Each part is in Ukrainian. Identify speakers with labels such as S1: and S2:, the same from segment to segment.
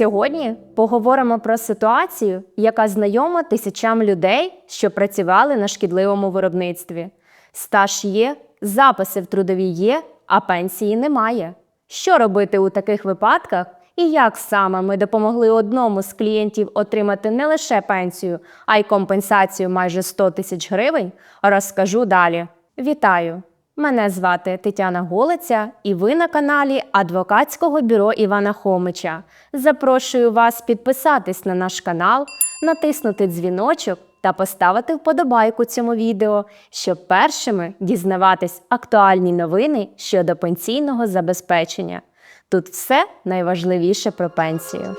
S1: Сьогодні поговоримо про ситуацію, яка знайома тисячам людей, що працювали на шкідливому виробництві. Стаж є, записи в трудовій є, а пенсії немає. Що робити у таких випадках і як саме ми допомогли одному з клієнтів отримати не лише пенсію, а й компенсацію майже 100 тисяч гривень, розкажу далі. Вітаю! Мене звати Тетяна Голиця, і ви на каналі Адвокатського бюро Івана Хомича. Запрошую вас підписатись на наш канал, натиснути дзвіночок та поставити вподобайку цьому відео, щоб першими дізнаватись актуальні новини щодо пенсійного забезпечення. Тут все найважливіше про пенсію.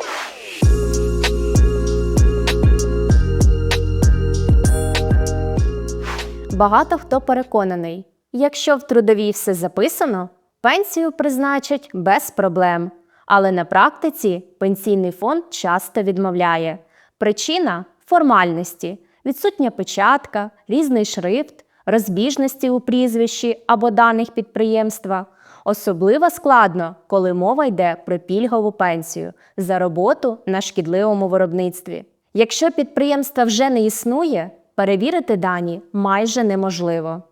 S1: Багато хто переконаний, якщо в трудовій все записано, пенсію призначать без проблем. Але на практиці пенсійний фонд часто відмовляє. Причина формальності, відсутня печатка, різний шрифт, розбіжності у прізвищі або даних підприємства. Особливо складно, коли мова йде про пільгову пенсію за роботу на шкідливому виробництві. Якщо підприємства вже не існує, перевірити дані майже неможливо.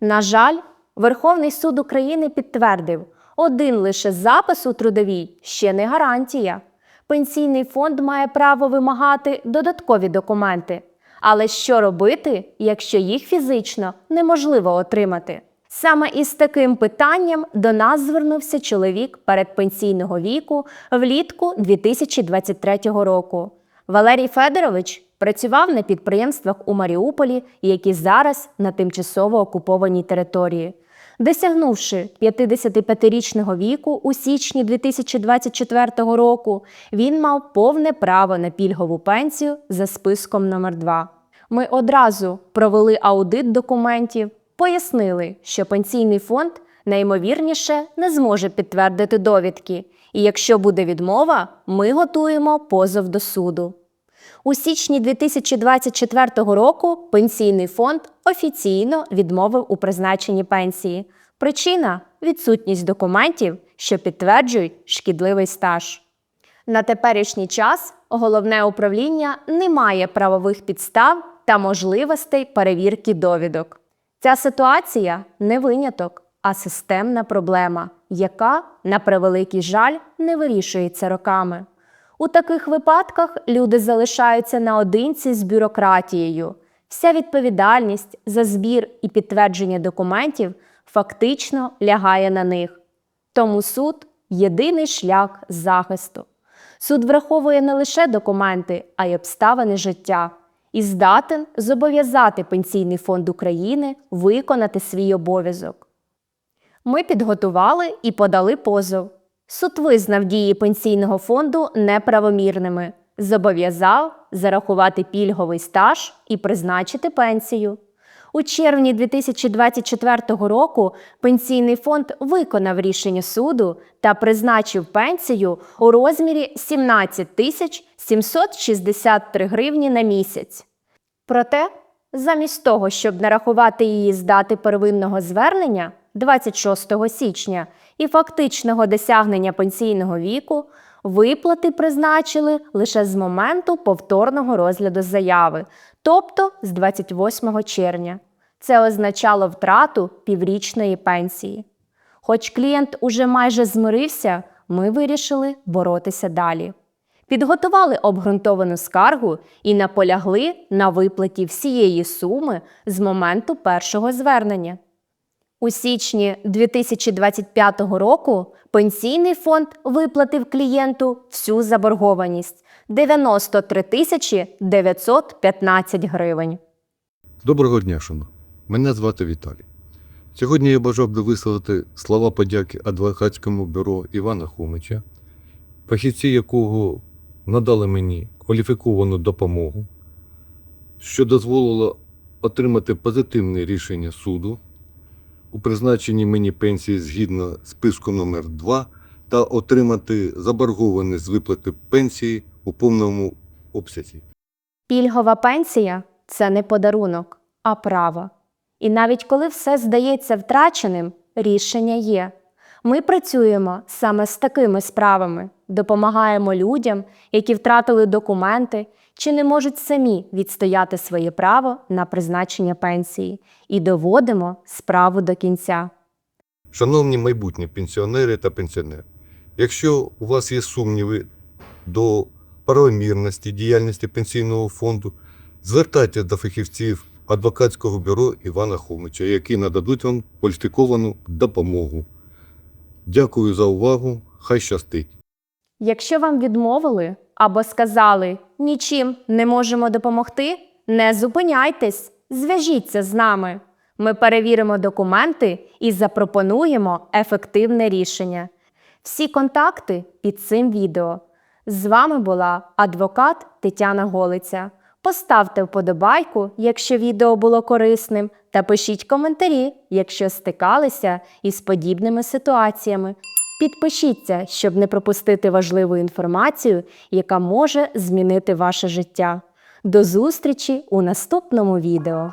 S1: На жаль, Верховний суд України підтвердив, один лише запис у трудовій ще не гарантія. Пенсійний фонд має право вимагати додаткові документи. Але що робити, якщо їх фізично неможливо отримати? Саме із таким питанням до нас звернувся чоловік передпенсійного віку влітку 2023 року. Валерій Федорович працював на підприємствах у Маріуполі, які зараз на тимчасово окупованій території. Досягнувши 55-річного віку у січні 2024 року, він мав повне право на пільгову пенсію за списком номер 2 Ми одразу провели аудит документів, пояснили, що пенсійний фонд найімовірніше не зможе підтвердити довідки, і якщо буде відмова, ми готуємо позов до суду. У січні 2024 року пенсійний фонд офіційно відмовив у призначенні пенсії. Причина відсутність документів, що підтверджують шкідливий стаж. На теперішній час головне управління не має правових підстав та можливостей перевірки довідок. Ця ситуація не виняток, а системна проблема, яка, на превеликий жаль, не вирішується роками. У таких випадках люди залишаються наодинці з бюрократією. Вся відповідальність за збір і підтвердження документів фактично лягає на них. Тому суд єдиний шлях захисту. Суд враховує не лише документи, а й обставини життя і здатен зобов'язати Пенсійний фонд України виконати свій обов'язок. Ми підготували і подали позов. Суд визнав дії пенсійного фонду неправомірними, зобов'язав зарахувати пільговий стаж і призначити пенсію. У червні 2024 року пенсійний фонд виконав рішення суду та призначив пенсію у розмірі 17 тисяч 763 гривні на місяць. Проте, замість того, щоб нарахувати її з дати первинного звернення 26 січня і фактичного досягнення пенсійного віку, виплати призначили лише з моменту повторного розгляду заяви, тобто з 28 червня. Це означало втрату піврічної пенсії. Хоч клієнт уже майже змирився, ми вирішили боротися далі. Підготували обґрунтовану скаргу і наполягли на виплаті всієї суми з моменту першого звернення. У січні 2025 року пенсійний фонд виплатив клієнту всю заборгованість 93 тисячі 915 гривень.
S2: Доброго дня, шановні. Мене звати Віталій. Сьогодні я бажав би висловити слова подяки адвокатському бюро Івана Хомича, фахівці якого надали мені кваліфіковану допомогу, що дозволило отримати позитивне рішення суду у призначенні мені пенсії згідно списку номер 2 та отримати заборгованість з виплати пенсії у повному обсязі.
S1: Пільгова пенсія це не подарунок, а право. І навіть коли все здається втраченим, рішення є. Ми працюємо саме з такими справами. допомагаємо людям, які втратили документи чи не можуть самі відстояти своє право на призначення пенсії, і доводимо справу до кінця.
S2: Шановні майбутні пенсіонери та пенсіонери, якщо у вас є сумніви до правомірності діяльності пенсійного фонду, звертайтеся до фахівців адвокатського бюро Івана Хомича, які нададуть вам кваліфіковану допомогу. Дякую за увагу. Хай щастить!
S1: Якщо вам відмовили або сказали нічим не можемо допомогти, не зупиняйтесь, зв'яжіться з нами. Ми перевіримо документи і запропонуємо ефективне рішення. Всі контакти під цим відео. З вами була адвокат Тетяна Голиця. Поставте вподобайку, якщо відео було корисним, та пишіть коментарі, якщо стикалися із подібними ситуаціями. Підпишіться, щоб не пропустити важливу інформацію, яка може змінити ваше життя. До зустрічі у наступному відео!